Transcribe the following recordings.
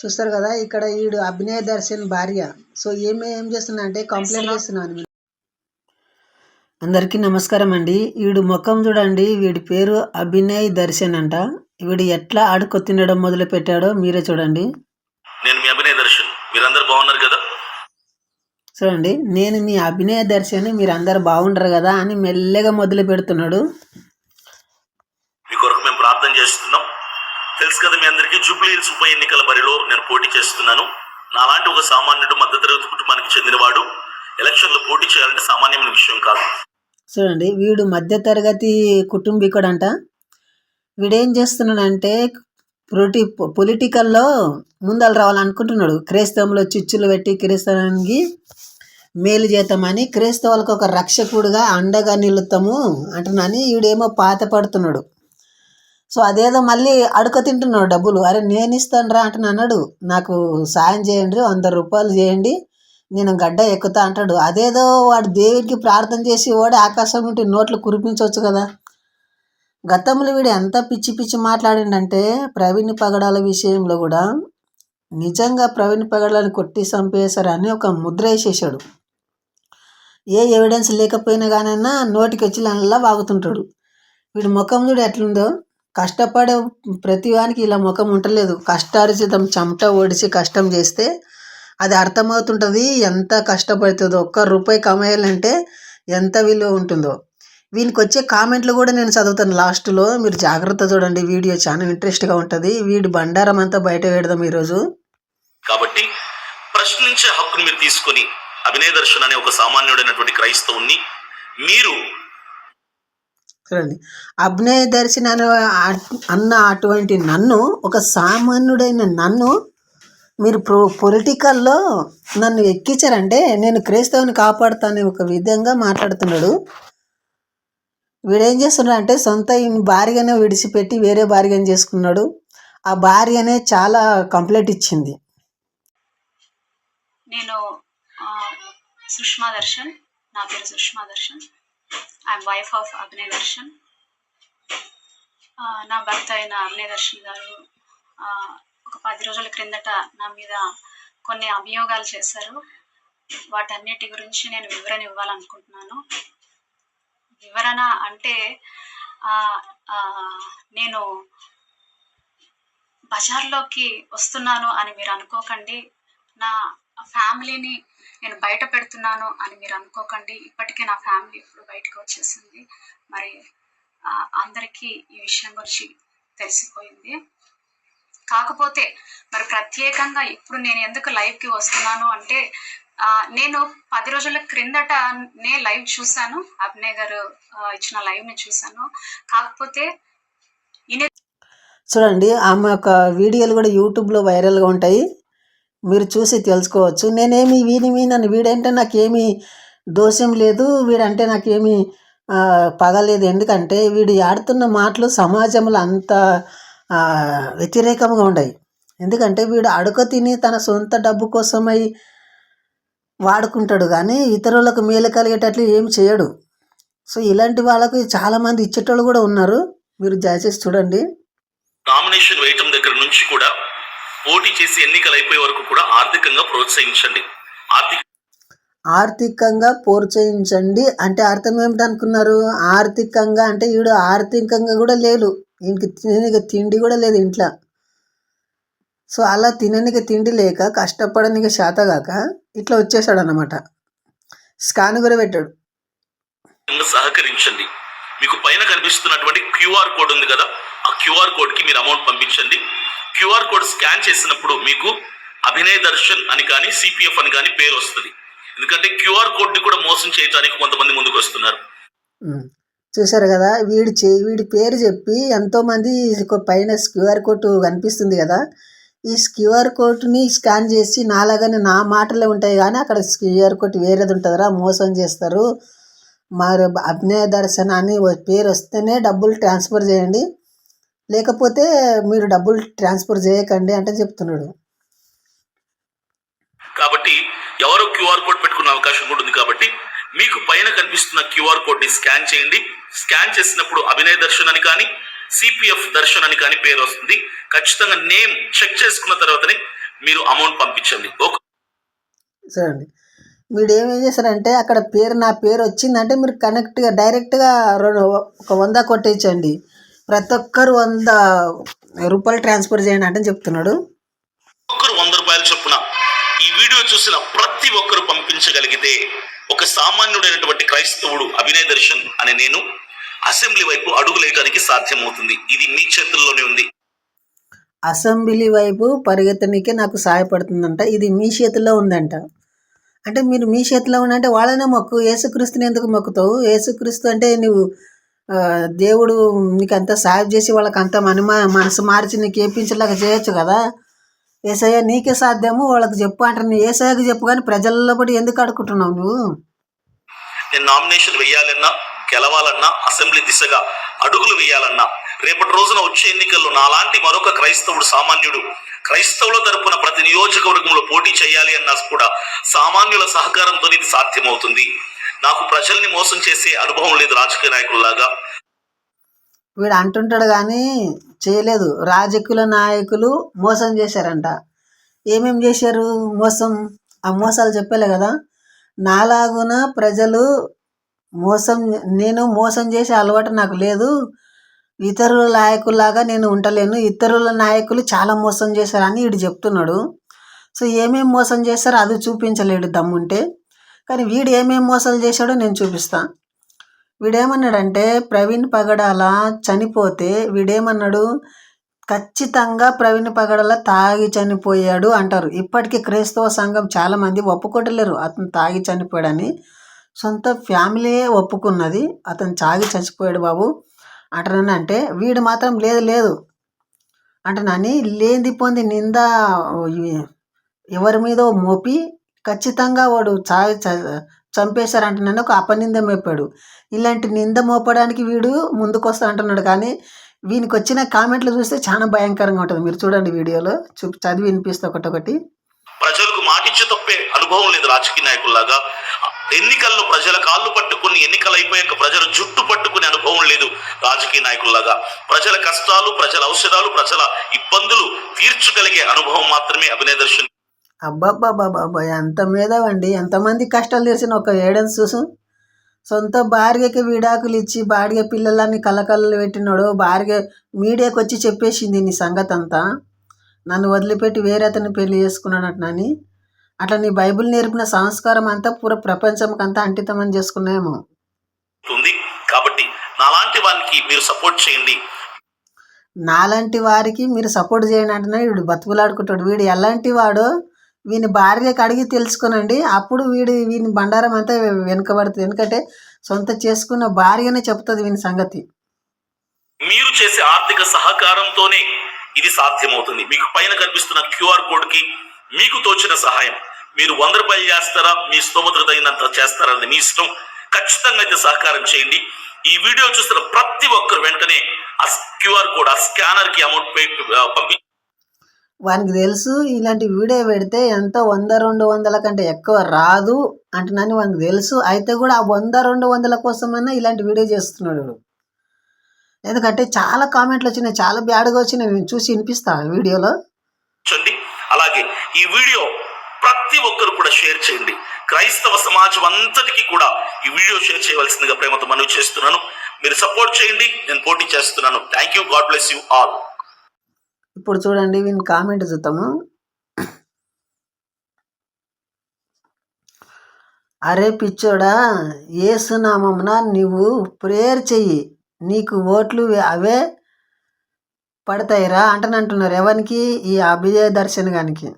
చూస్తారు కదా ఇక్కడ ఈడు అభినయ దర్శన్ భార్య. సో ఏమి ఏం చేస్తున్నా అంటే కంప్లైంట్ చేస్తున్నాను అందరికీ నమస్కారం అండి. వీడు ముఖం చూడండి వీడి పేరు అభినయ్ దర్శన్ అంట. వీడు ఎట్లా ఆడుకో తినడం మొదలు పెట్టాడో మీరే చూడండి. నేను మీ అభినయ దర్శన్. మీరందరూ బాగున్నారు కదా? చూడండి నేను మీ అభినయ దర్శన్ మీరు అందరు బాగుండరు కదా అని మెల్లగా మొదలు పెడుతున్నాడు మీ కొరకు మేము ప్రార్థన చేస్తున్నాం. తెలుసు కదా మీ అందరికీ జూబ్లీ హిల్స్ ఉప ఎన్నికల బరిలో నేను పోటీ చేస్తున్నాను. నాలాంటి ఒక సామాన్యుడు మధ్యతరగతి కుటుంబానికి చెందినవాడు. ఎలక్షన్లో పోటీ చేయాలంటే సామాన్యమైన విషయం కాదు. చూడండి వీడు మధ్యతరగతి కుటుంబీకుడంట. వీడేం చేస్తున్నాడంటే పొలిటి పొలిటికల్లో ముందలు రావాలనుకుంటున్నాడు. క్రైస్తవంలో చిచ్చులు పెట్టి క్రైస్తవానికి మేలు చేద్దామని క్రైస్తవులకు ఒక రక్షకుడుగా అండగా నిలుతాము అంటున్నాని వీడేమో పాత పడుతున్నాడు సో అదేదో మళ్ళీ అడుక తింటున్నాడు డబ్బులు. అరే నేను ఇస్తాను రా అంటున్నాడు నాకు సాయం చేయండి వంద రూపాయలు చేయండి నేను గడ్డ ఎక్కుతా అంటాడు. అదేదో వాడు దేవుడికి ప్రార్థన చేసి వాడు ఆకాశం నుండి నోట్లు కురిపించవచ్చు కదా. గతంలో వీడు ఎంత పిచ్చి పిచ్చి మాట్లాడిండంటే ప్రవీణ్ పగడాల విషయంలో కూడా నిజంగా ప్రవీణ్ పగడాలను కొట్టి చంపేశారని ఒక ముద్ర వేసేసాడు ఏ ఎవిడెన్స్ లేకపోయినా కానైనా నోటికి వచ్చి అలా వాగుతుంటాడు. వీడి ముఖం చూడు ఎట్లుందో. కష్టపడే ప్రతివానికి ఇలా ముఖం ఉండలేదు. కష్టార్జితం చెమట ఓడిచి కష్టం చేస్తే అది అర్థమవుతుంటుంది ఎంత కష్టపడుతుందో. ఒక్క రూపాయి కమాయాలంటే ఎంత విలువ ఉంటుందో. వీనికి వచ్చే కామెంట్లు కూడా నేను చదువుతాను. లాస్ట్లో మీరు జాగ్రత్త చూడండి. వీడియో చాలా ఇంట్రెస్ట్గా ఉంటుంది. వీడి బండారం అంతా బయట పెడదాం ఈరోజు. కాబట్టి ప్రశ్నించే హక్కును మీరు తీసుకొని అభినయ దర్శన్ అనే ఒక సామాన్యుడైనటువంటి క్రైస్తవుని మీరు చూడండి. అభినయ దర్శన అన్న అటువంటి నన్ను ఒక సామాన్యుడైన నన్ను మీరు ప్రో పొలిటికల్లో నన్ను ఎక్కించారంటే నేను క్రైస్తవుని కాపాడుతానే ఒక విధంగా మాట్లాడుతున్నాడు. వీడేం చేస్తున్నాడు అంటే సొంత భార్యనే విడిచిపెట్టి వేరే భార్యను చేసుకున్నాడు. ఆ భార్యనే చాలా కంప్లైంట్ ఇచ్చింది. నేను సుష్మా దర్శన్ నా పేరు Sushma Darshan. I'm wife of Abhinay Darshan నా భర్త అయిన అభినయ్ దర్శన్ గారు uh, ఒక పది రోజుల క్రిందట నా మీద కొన్ని అభియోగాలు చేశారు. వాటన్నిటి గురించి నేను వివరణ ఇవ్వాలనుకుంటున్నాను. వివరణ అంటే uh, uh, నేను బజార్లోకి వస్తున్నాను అని మీరు అనుకోకండి. నా ఫ్యామిలీని నేను బయట పెడుతున్నాను అని మీరు అనుకోకండి. ఇప్పటికే నా ఫ్యామిలీ ఇప్పుడు బయటకు వచ్చేసింది. మరి అందరికీ ఈ విషయం గురించి తెలిసిపోయింది. కాకపోతే మరి ప్రత్యేకంగా ఇప్పుడు నేను ఎందుకు లైవ్కి వస్తున్నాను అంటే నేను పది రోజుల క్రిందట నే లైవ్ చూశాను. అభినయ్ గారు ఇచ్చిన లైవ్ని చూశాను. కాకపోతే చూడండి ఆమె యొక్క వీడియోలు కూడా యూట్యూబ్లో వైరల్గా ఉంటాయి. మీరు చూసి తెలుసుకోవచ్చు. నేనేమి వీని మీద వీడంటే నాకేమీ దోషం లేదు. వీడంటే నాకేమీ పగలేదు ఎందుకంటే వీడు ఆడుతున్న మాటలు సమాజంలో అంత వ్యతిరేకంగా ఉన్నాయి ఎందుకంటే వీడు అడుక తిని తన సొంత డబ్బు కోసమై వాడుకుంటాడు కానీ ఇతరులకు మేలు కలిగేటట్లు ఏం చేయడు. సో ఇలాంటి వాళ్ళకు చాలామంది ఇచ్చేటోళ్ళు కూడా ఉన్నారు. మీరు దయచేసి చూడండి. నామినేషన్ వేయటం దగ్గర నుంచి కూడా పోటీ చేసి ఎన్నికలు అయిపోయే వరకు కూడా ఆర్థికంగా ప్రోత్సహించండి. ఆర్థిక ఆర్థికంగా ప్రోత్సహించండి. అంటే అర్థం ఏమిటి అనుకున్నారు ఆర్థికంగా అంటే వీడు ఆర్థికంగా కూడా లేదు ఇంక తిననికి తిండి కూడా లేదు ఇంట్లో. సో అలా తిననికి తిండి లేక కష్టపడనికి శాతగాక ఇట్లా వచ్చేసాడు అనమాట స్కాన్ కూడా పెట్టాడు. సహకరించండి. మీకు పైన కనిపిస్తున్నటువంటి క్యూఆర్ కోడ్ ఉంది కదా? ఆ క్యూఆర్ కోడ్కి మీరు అమౌంట్ పంపించండి. క్యూఆర్ కోడ్ స్కాన్ చేసినప్పుడు మీకు అభినయ్ దర్శన్ అని కానీ సిపిఎఫ్ అని కానీ పేరు వస్తుంది. ఎందుకంటే క్యూఆర్ కోడ్ని కూడా మోసం చేయడానికి కొంతమంది ముందుకు వస్తున్నారు. చూశారు కదా వీడి చే వీడి పేరు చెప్పి ఎంతోమంది పైన క్యూఆర్ కోడ్ కనిపిస్తుంది కదా ఈ క్యూఆర్ కోడ్ని స్కాన్ చేసి నాలాగానే నా మాటలే ఉంటాయి కానీ అక్కడ క్యూఆర్ కోడ్ వేరేది ఉంటుందిరా మోసం చేస్తారు. మరి అభినయ దర్శన అని పేరు వస్తేనే డబ్బులు ట్రాన్స్ఫర్ చేయండి. లేకపోతే మీరు డబ్బులు ట్రాన్స్ఫర్ చేయకండి అంటే చెప్తున్నాడు. కాబట్టి ఎవరు క్యూఆర్ కోడ్ పెట్టుకునే అవకాశం కూడా ఉంది కాబట్టి మీకు పైన కనిపిస్తున్న క్యూఆర్ కోడ్ని స్కాన్ చేయండి. స్కాన్ చేసినప్పుడు అభినయ్ దర్శన్ అని కానీ సిపిఎఫ్ దర్శన్ అని కానీ పేరు వస్తుంది. ఖచ్చితంగా నేమ్ చెక్ చేసుకున్న తర్వాతనే మీరు అమౌంట్ పంపించండి. ఓకే. చూడండి వీడు ఏమేం చేశారంటే అక్కడ పేరు నా పేరు వచ్చిందంటే మీరు కనెక్ట్గా డైరెక్ట్గా ఒక వంద కొట్టేయచ్చండి. ప్రతి ఒక్కరు వంద రూపాయలు ట్రాన్స్ఫర్ చేయండి అంటే చెప్తున్నాడు. ఒక్కరు వంద రూపాయల చొప్పున ఈ వీడియో చూసిన ప్రతి ఒక్కరు పంపించగలిగితే ఒక సామాన్యుడైనటువంటి క్రైస్తవుడు అభినయ్ దర్శన్ అనే నేను అసెంబ్లీ వైపు అడుగులేయడానికి సాధ్యమవుతుంది. ఇది మీ చేతుల్లోనే ఉంది. అసెంబ్లీ వైపు పరిగెత్తనీకే నాకు సహాయపడుతుందంట. ఇది మీ చేతిలో ఉందంట. అంటే మీరు మీ చేతిలో ఉందంటే వాళ్ళనే మొక్కు. యేసుక్రీస్తుని ఎందుకు మొక్కుతావు? యేసుక్రీస్తు అంటే నువ్వు దేవుడు నీకు సాయం చేసి వాళ్ళకి అంత మన మనసు మార్చి నీకు ఏపించేలాగా చేయొచ్చు కదా. ఏసయ్య నీకే సాధ్యము వాళ్ళకి చెప్పు అంటారు. నీ ఏసయ్యకి చెప్పు కానీ ప్రజల్లో పడి ఎందుకు అడుకుంటున్నావు నువ్వు? నేను నామినేషన్ వేయాలన్నా గెలవాలన్నా అసెంబ్లీ దిశగా అడుగులు వేయాలన్నా రేపటి రోజున వచ్చే ఎన్నికల్లో నాలాంటి మరొక క్రైస్తవుడు సామాన్యుడు క్రైస్తవుల తరపున ప్రతి నియోజకవర్గంలో పోటీ చేయాలి అన్నా కూడా సామాన్యుల సహకారంతో ఇది సాధ్యమవుతుంది. నాకు ప్రజల్ని మోసం చేసే అనుభవం లేదు రాజకీయ నాయకుల్లాగా. వీడు అంటుంటాడు కానీ చేయలేదు. రాజకీయ నాయకులు మోసం చేశారంట. ఏమేం చేశారు? మోసం? ఆ మోసాలు చెప్పలే కదా. నాలాగున ప్రజలు మోసం నేను మోసం చేసే అలవాటు నాకు లేదు. ఇతరుల నాయకుల్లాగా నేను ఉండలేను. ఇతరుల నాయకులు చాలా మోసం చేశారని వీడు చెప్తున్నాడు. సో ఏమేం మోసం చేశారో అది చూపించలేడు దమ్ముంటే. కానీ వీడు ఏమేం మోసాలు చేశాడో నేను చూపిస్తాను వీడేమన్నాడంటే ప్రవీణ్ పగడాల చనిపోతే వీడేమన్నాడు ఖచ్చితంగా ప్రవీణ్ పగడాల తాగి చనిపోయాడు అంటారు. ఇప్పటికీ క్రైస్తవ సంఘం చాలామంది ఒప్పుకోటలేరు అతను తాగి చనిపోయాడని. సొంత ఫ్యామిలీయే ఒప్పుకున్నది. అతను తాగి చచ్చిపోయాడు బాబు అంటానని అంటే వీడు మాత్రం లేదు లేదు అంటున్నాని. లేనిది పొంది నింద ఎవరి మీదో మోపి ఖచ్చితంగా వాడు చా చ- చంపేశారంటున్నాను ఒక అపనింద మోపాడు. ఇలాంటి నింద మోపడానికి వీడు ముందుకొస్తా అంటున్నాడు కానీ వీనికి వచ్చిన కామెంట్లు చూస్తే చాలా భయంకరంగా ఉంటుంది. మీరు చూడండి వీడియోలో చూ చదివి వినిపిస్తే ఒకటొకటి. ప్రజలకు మాటిచ్చి తప్పే అనుభవం లేదు రాజకీయ నాయకుల్లాగా. ఎన్నికల్లో ప్రజల కాళ్ళు పట్టుకుని ఎన్నికలు అయిపోయాక ప్రజల జుట్టు పట్టుకునే అనుభవం లేదు రాజకీయ నాయకుల్లాగా. ప్రజల కష్టాలు ప్రజల ఔషధాలు ప్రజల ఇబ్బందులు తీర్చగలిగే అనుభవం మాత్రమే అభినయ దర్శన్ అబ్బాబ్బాబ్బాబ్బా ఎంత మేధావండి. ఎంతమంది కష్టాలు తెరిచిన ఒక ఏడెన్స్ చూసు. సొంత భార్యకి విడాకులు ఇచ్చి భార్య పిల్లలని కలకలలు పెట్టినాడు భార్య మీడియాకి వచ్చి చెప్పేసింది నీ సంగతి అంతా నన్ను వదిలిపెట్టి వేరే అతన్ని పెళ్ళి చేసుకున్నాడటనని అట్లా నీ బైబిల్ నేర్పిన సంస్కారం అంతా పూర ప్రపంచంకి అంతా అంకితమని ఉంది. కాబట్టి నాలాంటి వారికి మీరు సపోర్ట్ చేయండి. నాలాంటి వారికి మీరు సపోర్ట్ చేయండి అంటున్నా వీడు బతుకులాడుకుంటాడు. వీడు ఎలాంటి వాడో వీని భార్యకి అడిగి తెలుసుకోనండి. అప్పుడు వీడి వీని బండారం అంతా వెనుకబడుతుంది. ఎందుకంటే సొంత చేసుకున్న భార్యనే చెప్తుంది వీని సంగతి. మీరు చేసే ఆర్థిక సహకారంతోనే ఇది సాధ్యమవుతుంది. మీకు పైన కనిపిస్తున్న క్యూఆర్ కోడ్కి మీకు తోచిన సహాయం. మీరు వంద రూపాయలు చేస్తారా? మీ స్తోమత తగినంత చేస్తారా మీ ఇష్టం. ఖచ్చితంగా అయితే సహకారం చేయండి. ఈ వీడియో చూస్తున్న ప్రతి ఒక్కరు వెంటనే ఆ క్యూఆర్ కోడ్ ఆ స్కానర్కి అమౌంట్ పే పంపి వానికి తెలుసు ఇలాంటి వీడియో పెడితే ఎంతో వంద రెండు వందల కంటే ఎక్కువ రాదు అంటున్నాను వానికి తెలుసు. అయితే కూడా ఆ వంద రెండు వందల కోసమైనా ఇలాంటి వీడియో చేస్తున్నాడు వీడు. ఎందుకంటే చాలా కామెంట్లు వచ్చినాయి చాలా బ్యాడ్గా వచ్చినాయి. నేను చూసి వినిపిస్తా వీడియోలో. చండి అలాగే ఈ వీడియో ప్రతి ఒక్కరు కూడా షేర్ చేయండి. క్రైస్తవ సమాజం అంతటికి కూడా ఈ వీడియో షేర్ చేయవలసిందిగా ప్రేమతో మనవి చేస్తున్నాను. మీరు సపోర్ట్ చేయండి. నేను పోటీ చేస్తున్నాను. Thank you. God bless you all. ఇప్పుడు చూడండి వీని కామెంట్ చూద్దాము. అరే పిచ్చోడా ఏసునామమున నువ్వు ప్రేయర్ చెయ్యి నీకు ఓట్లు అవే పడతాయిరా అంటని అంటున్నారు ఎవరికి ఈ అభిజయ దర్శన్ గానికి.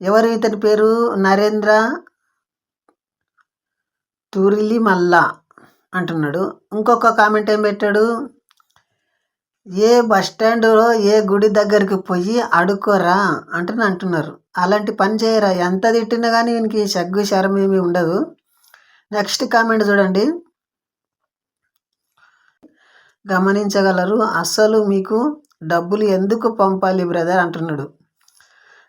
ఎవరు ఇతని పేరు? నరేంద్ర తురిలి మల్లా అంటున్నాడు. ఇంకొక కామెంట్ ఏం పెట్టాడు? ఏ బస్ స్టాండ్లో ఏ గుడి దగ్గరికి పోయి అడుక్కోరా అంటని అంటున్నారు. అలాంటి పని చేయరా? ఎంత తిట్టినా కానీ వీనికి సగ్గు శరం ఏమీ ఉండదు. నెక్స్ట్ కామెంట్ చూడండి. గమనించగలరు అస్సలు మీకు డబ్బులు ఎందుకు పంపాలి బ్రదర్ అంటున్నాడు.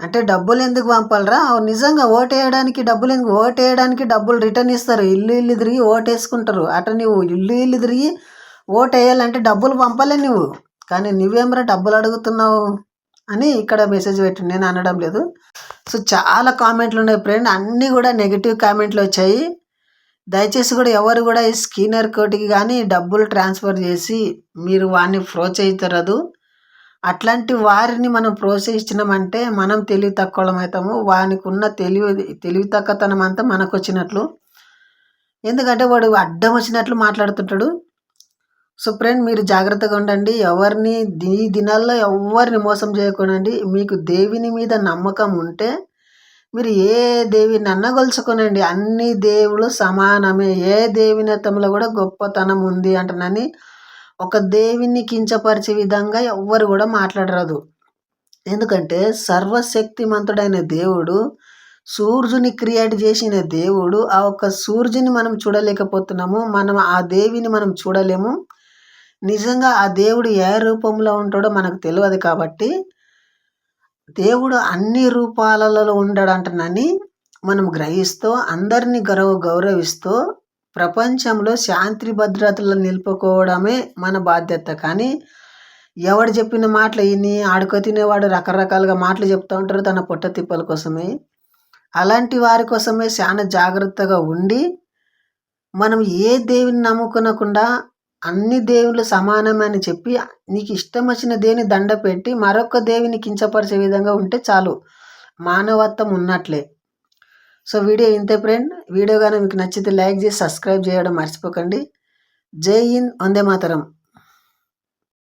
అంటే డబ్బులు ఎందుకు పంపాలరా? నిజంగా ఓటేయడానికి డబ్బులు ఎందుకు? ఓటేయడానికి డబ్బులు రిటర్న్ ఇస్తారు. ఇల్లు ఇల్లు తిరిగి ఓటేసుకుంటారు. అట నువ్వు ఇల్లు ఇల్లు తిరిగి ఓటు వేయాలంటే డబ్బులు పంపాలి నువ్వు. కానీ నువ్వేమరా డబ్బులు అడుగుతున్నావు అని ఇక్కడ మెసేజ్ పెట్టి నేను అనడం లేదు. సో చాలా కామెంట్లు ఉన్నాయి ఫ్రెండ్ అన్నీ కూడా నెగిటివ్ కామెంట్లు వచ్చాయి. దయచేసి కూడా ఎవరు కూడా ఈ స్కీనర్ కోటికి కానీ డబ్బులు ట్రాన్స్ఫర్ చేసి మీరు వాడిని ప్రోత్సహించరదు. అట్లాంటి వారిని మనం ప్రోత్సహించినామంటే మనం తెలివి తక్కువ అవుతాము. వానికి ఉన్న తెలివి తెలివి తక్కువతనం అంతా మనకు వచ్చినట్లు. ఎందుకంటే వాడు అడ్డం వచ్చినట్లు మాట్లాడుతుంటాడు. సో ఫ్రెండ్ మీరు జాగ్రత్తగా ఉండండి. ఎవరిని ఈ దినాల్లో ఎవరిని మోసం చేయకూడండి మీకు దేవిని మీద నమ్మకం ఉంటే మీరు ఏ దేవిని అన్నగొలుచుకోనండి అన్ని దేవుళ్ళు సమానమే. ఏ దేవినతంలో కూడా గొప్పతనం ఉంది అంటున్నాని ఒక దేవిని కించపరిచే విధంగా ఎవ్వరు కూడా మాట్లాడరాదు. ఎందుకంటే సర్వశక్తిమంతుడైన దేవుడు సూర్యుని క్రియేట్ చేసిన దేవుడు ఆ ఒక్క సూర్యుని మనం చూడలేకపోతున్నాము. మనం ఆ దేవిని మనం చూడలేము. నిజంగా ఆ దేవుడు ఏ రూపంలో ఉంటాడో మనకు తెలియదు కాబట్టి దేవుడు అన్ని రూపాలలో ఉండడంటనని మనం గ్రహిస్తూ అందరినీ గౌరవ గౌరవిస్తూ ప్రపంచంలో శాంతి భద్రతలు నిలుపుకోవడమే మన బాధ్యత. కానీ ఎవడు చెప్పిన మాటలు విని ఆడుకో తినేవాడు రకరకాలుగా మాటలు చెప్తూ ఉంటారు తన పొట్ట తిప్పల కోసమే. అలాంటి వారి కోసమే చాలా జాగ్రత్తగా ఉండి మనం ఏ దేవుని నమ్ముకునకుండా అన్ని దేవుళ్ళు సమానమని చెప్పి నీకు ఇష్టం వచ్చిన దేవుని దండ పెట్టి మరొక దేవిని కించపరిచే విధంగా ఉంటే చాలు. మానవత్వం ఉన్నట్లే. సో వీడియో ఇంతే ఫ్రెండ్. వీడియో కానీ మీకు నచ్చితే లైక్ చేసి సబ్స్క్రైబ్ చేయడం మర్చిపోకండి. జై హింద్ వందే మాతరం.